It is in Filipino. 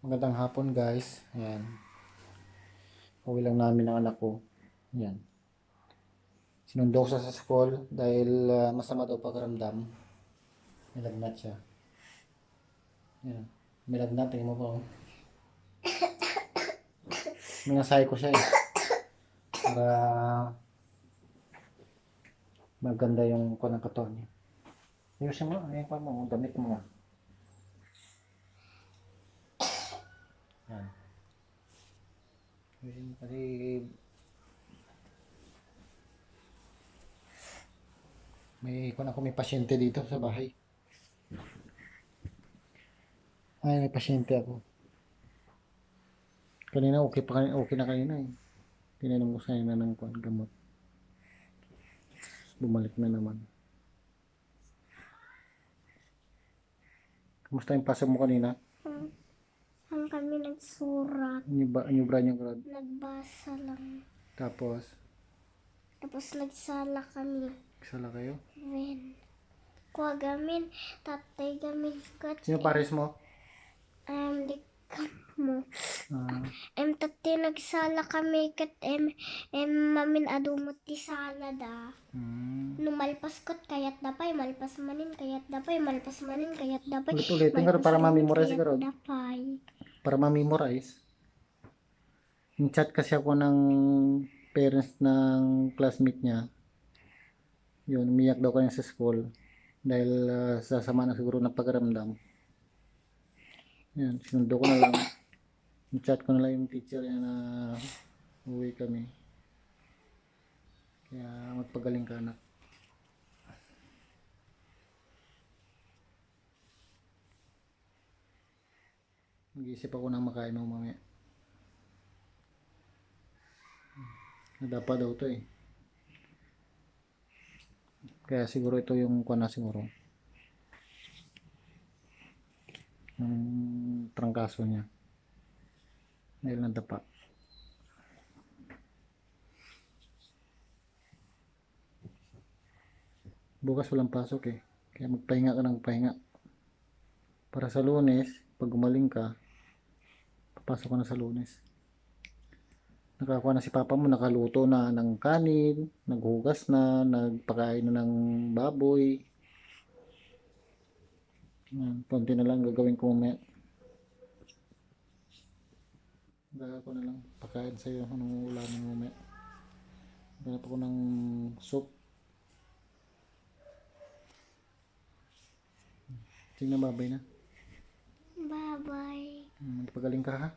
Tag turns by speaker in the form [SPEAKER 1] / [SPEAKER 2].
[SPEAKER 1] Magandang hapon guys. Ayan. Uwi lang namin ang anak ko. Ayan. Sinundo ko sa school dahil ah, masama daw pagkaramdam. May lagnat siya. Ayan. May lagnat. Tingnan mo po. Minasay ko siya eh. Para maganda yung kuha ng katawan niya. Ayusin mo. Ayan pa mo. Damit mo nga. Yan. May kung ako may pasyente dito sa bahay. Ay, may pasyente ako. Kanina okay pa kanina, okay na kanina eh. Tinanong ko sa na ng kuan gamot. Bumalik na naman. Kamusta yung pasok mo kanina?
[SPEAKER 2] Kami nagsurat,
[SPEAKER 1] ba yung grad?
[SPEAKER 2] nagbasa lang.
[SPEAKER 1] Tapos,
[SPEAKER 2] Tapos nagsala kami.
[SPEAKER 1] sala kayo?
[SPEAKER 2] When? Kuha gamin, tatay gamin kat.
[SPEAKER 1] Sino pares mo?
[SPEAKER 2] Um, likat mo.
[SPEAKER 1] Ah,
[SPEAKER 2] Em, tatay nagsala kami kat em, em, mamin adumot ti sala da.
[SPEAKER 1] hmm.
[SPEAKER 2] Nung malpas kot kayat dapay, malpas manin kayat dapay, malpas manin kayat dapay.
[SPEAKER 1] Ulit-ulit. Para ma-memorize ka ron.
[SPEAKER 2] Dapay.
[SPEAKER 1] Para ma-memorize. Yung chat kasi ako ng parents ng classmate niya. Yun, umiyak daw kanya sa school. Dahil ah, sa sama na siguro ng pagkaramdam. Yan, sinundo ko na lang. Yung chat ko na lang yung teacher niya na uwi kami. Kaya magpagaling ka anak. Mag-iisip ako ng makain mo mamaya. Nadapa daw to eh. Kaya siguro ito yung kuha siguro. Yung trangkaso niya. Dahil nadapa. Bukas walang pasok eh. Kaya magpahinga ka ng magpahinga. Para sa lunes, pag gumaling ka, papasok ka na sa lunes. Nakakuha na si papa mo, nakaluto na ng kanin, naghugas na, nagpakain na ng baboy. Yan, konti na lang gagawin ko mamaya. Gagawin ko na lang, pakain sa'yo, anong ulamin mo mamaya. Ganap ako ng soup. Tingnan babay na.
[SPEAKER 2] Bye-bye.
[SPEAKER 1] Pagaling ka ha?